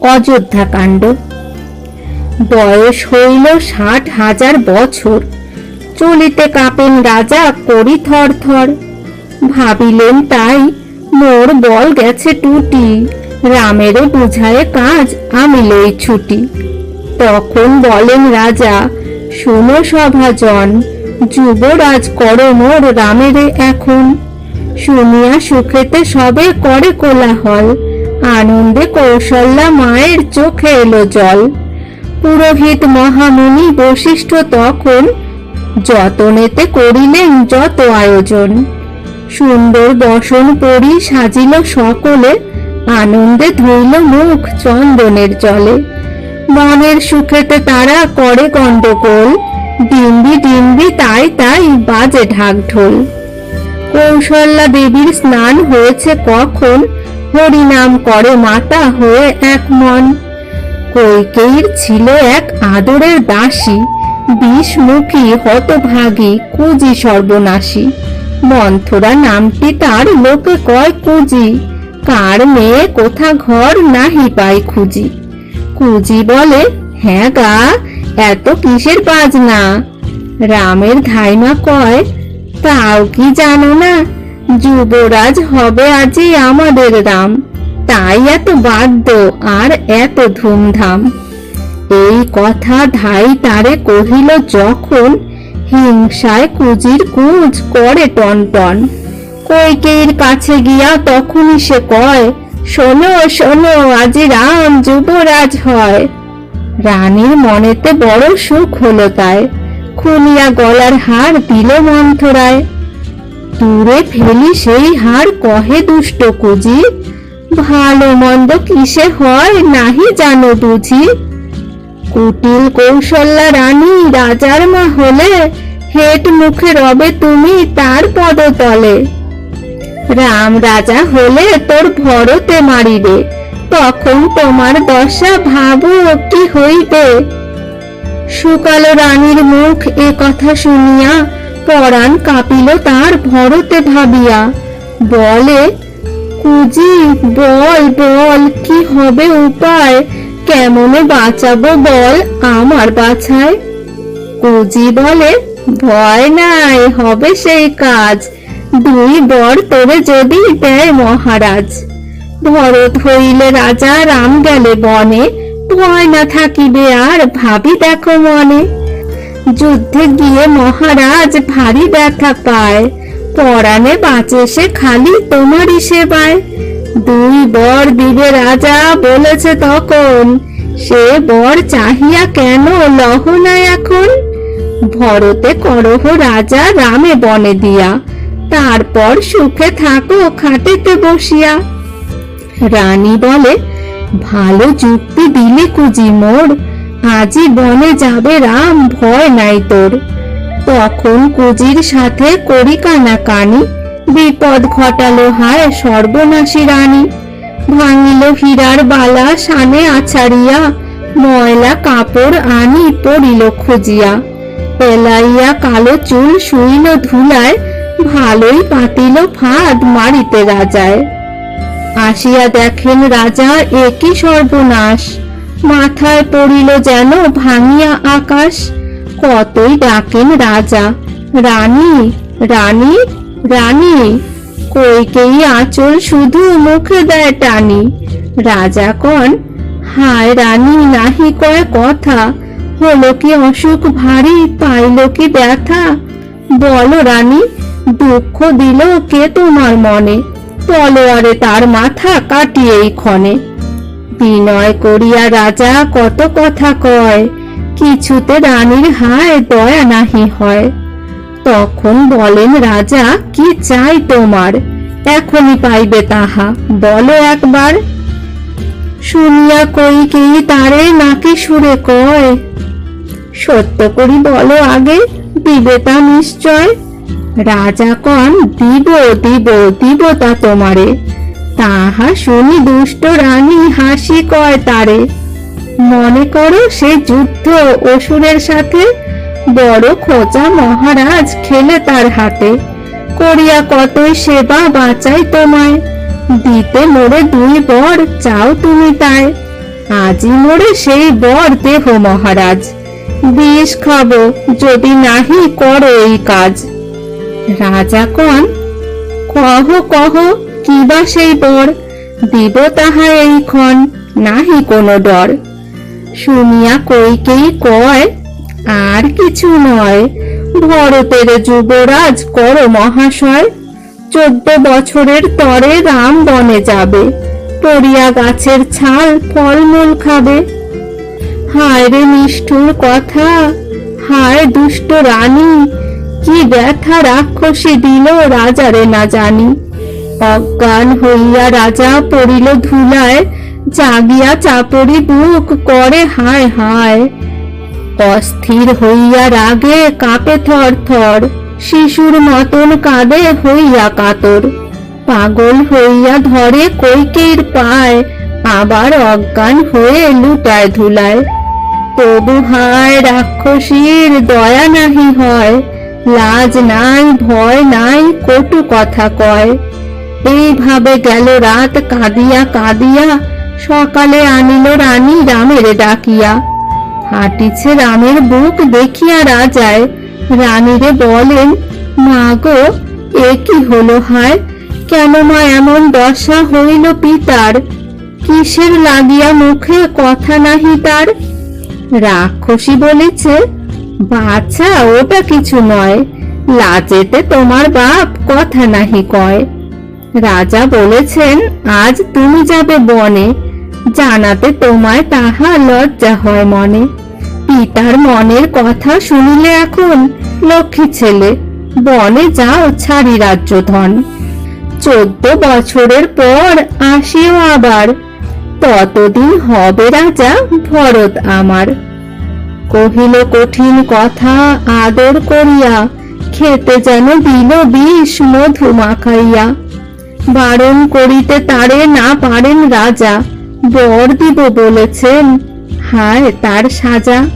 অযোধ্যা কাণ্ড বয়স হইল ষাট হাজার বছর। চলিতে কাঁপেন রাজা করি থর থর। ভাবিলেন তাই মোর বল গেছে টুটি। রামেরও বুঝায় কাজ আমি লই ছুটি। তখন বলেন রাজা, শুনো সভাজন, যুবরাজ করো মোর রামেরে এখন। শুনিয়া সুখেতে সবে করে কোলাহল। আনন্দে কৌশল্যা মায়ের চোখে এলো জল। পুরোহিত মহামুনি বশিষ্ঠ তখন যতনেতে করিলেন যত আয়োজন। সুন্দর বসন পরি সাজিল সকলে, আনন্দে ধুইল মুখ চন্দনের জলে। মনের সুখেতে তারা করে গন্ডগোল ডিম্বি ডিম্বি তাই তাই বাজে ঢাক ঢোল কৌশল্যা দেবীর স্নান হয়েছে কখন হরিনাম করে মাতা হয়ে এক মন। কৈকেয়ীর ছিল এক আদরের দাসী, বিষমুখী, হতভাগী, কুজি সর্বনাশী। মন্থরা নামটি তার লোকে কয় কুজি, কার মেয়ে কোথা ঘর নাহি পাই খুঁজি। কুজি বলে হ্যাঁ গা, এত কিসের বাজনা? রামের ধাইমা কয়, তাও কি জানো না যুবরাজ হবে আজি আমাদের রাম। তাই এত বাদ্য আর এত ধুমধাম। এই কথা ধাই তারে কহিল যখন হিংসায় কুজির কুজ করে টন টন কৈকেয়ীর কাছে গিয়া তখনই সে কয়, শোনো শোনো, আজি রাম যুবরাজ হয়। রানীর মনেতে বড় সুখ হলো তাই। খুলিয়া গলার হার দিল মন্থরায়। দূরে ফেলি সেই হার, কহে দুষ্ট কুজি? ভালো মন্দ কিসে হয় নাহি জানো বুঝি? কুটিল কৌশল্যা রানী, রাজার মা হলে হেট মুখে রবে তুমি তার পদতলে। রাম রাজা হলে তোর ভরতে মারিবে, তখন তোমার দশা ভাবো কি হইবে? শুকালো রানীর মুখ এ কথা শুনিয়া পরাণ কাঁপিল তার ভরতে ভাবিয়া। বলে, কুজি, বল বল, কি হবে উপায়? কেমনে বাঁচাবো বল আমার বাছায়? কুজি বলে, ভয় নাই, হবে সেই কাজ। দুই বর তোরে যদি দেয় মহারাজ। ভরত হইলে রাজা রাম গেলে বনে, ভয় না থাকিবে আর ভাবি দেখো মনে। যুদ্ধে গিয়ে মহারাজ ভারী ব্যথা পায়। পরাণে বাঁচে সে খালি তোমারই সেবায়। দুই বর দিবে রাজা বলেছে তখন, সে বর চাহিয়া কেন লহ না এখন? ভরতে করহ রাজা রামে বনে দিয়া, তারপর সুখে থাকো খাটেতে বসিয়া। রানী বলে, ভালো যুক্তি দিলে কুজি মোর আজই বনে যাবে, রাম ভয় নাই তোর। তখন কুজির সাথে করি কানা কানি বিপদ ঘটালো হায় সর্বনাশী রানী। ভাঙিল হীরার বালা সানে আছাড়িয়া, ময়লা কাপড় আনি পড়িল খুঁজিয়া। পেলাইয়া কালো চুল শুইল ধুলায়, ভালোই পাতিল ফাঁদ মারিতে রাজায়। আসিয়া দেখেন রাজা একই সর্বনাশ। মাথায় পড়িল যেন ভাঙিয়া আকাশ। কতই ডাকেন রাজা। রানী রানী রানী কইকেই আঁচল শুধু মুখে দেয় টানি। রাজা কন হায় রানী, নাহি কয় কথা। হলো কি অসুখ ভারী, পাইল কি ব্যথা? বলো রানী, দুঃখ দিল কে তোমার মনে? তলোয়ারে তার মাথা কাটিয়েই ক্ষণে। বিনয় করিয়া রাজা কত কথা কয়। কিছুতে রানীর হায় দয়া নাহি হয়। তখন বলেন, রাজা, কি চাই তোমার? এখনই পাইবে তাহা। বলো একবার। শুনিয়া কই কি তারে নাকি সুরে কয়? সত্য করি বলো আগে দিবে তা নিশ্চয়? রাজা কন, দিব দিব দিব তা তোমারে। তাহা শুনি দুষ্ট রানী হাসি কয় তারে। মনে করো সে যুদ্ধ অসুরের সাথে, বড় খোঁচা মহারাজ খেলে তার হাতে। করিয়া কতই সেবা বাঁচাই তোমায়, দিতে মোরে দুই বর, চাও তুমি তাই। আজি মোরে সেই বর দেহ মহারাজ। বিষ খাব, যদি নাহি করো এই কাজ। রাজা কন কহ কহ কিবা সেই বর দিব তাহা এই ক্ষণ নাহি কোনো ডর। শুনিয়া কইকেই কয়? আর কিছু নয়। ভরতের যুবরাজ কর মহাশয়। চোদ্দ বছরের তরে রাম বনে যাবে। পরিয়া গাছের ছাল ফলমূল খাবে। হায় রে নিষ্ঠুর কথা, হায় দুষ্ট রানী, কি ব্যথা রাক্ষসী দিল রাজারে না জানি। অজ্ঞান হইয়া রাজা পড়িল ধুলায়, জাগিয়া চাপড়ি বুক করে, হায় হায়। অস্থির হইয়া রাগে কাঁপে থর থর, শিশুর মতন কাঁদে হইয়া কাতর। পাগল হইয়া ধরে কৈকের পায়, আবার অজ্ঞান হয়ে লুটায় ধুলায়। তবু হায় রাক্ষসীর দয়া নাহি হয়, লাজ নাই, ভয় নাই, কটু কথা কয়। এইভাবে গেল রাত, কাঁদিয়া কাঁদিয়া। সকালে আনিল রানী রামের ডাকিয়া। হাঁটিছে রামের বুক, দেখিয়া রাজায়। রানীরে বলেন, মা গো, এ কি হলো হায়? কেন মা এমন দশা হইল পিতার? কিসের লাগিয়া মুখে কথা নাহি তার? রাক্ষসী বলেছে বাচ্চা ওটা কিছু নয়। লাজেতে তোমার বাপ কথা নাহি কয়। রাজা বলেছেন, আজ তুমি যাবে বনে। জানাতে তোমায় তাহা লজ্জা হয় মনে। পিতার মনের কথা শুনিলে এখন লক্ষ্মী ছেলে। বনে যাও ছাড়ি রাজ্য ধন চোদ্দ বছরের পর আসিও আবার। ততদিন হবে রাজা ভরত আমার। কহিল কঠিন কথা আদর করিয়া, খেতে যেন দিল বিষ মধু মাখাইয়া বারণ করিতে তারে না পারেন রাজা। বর দিব বলেছেন হায় তার সাজা।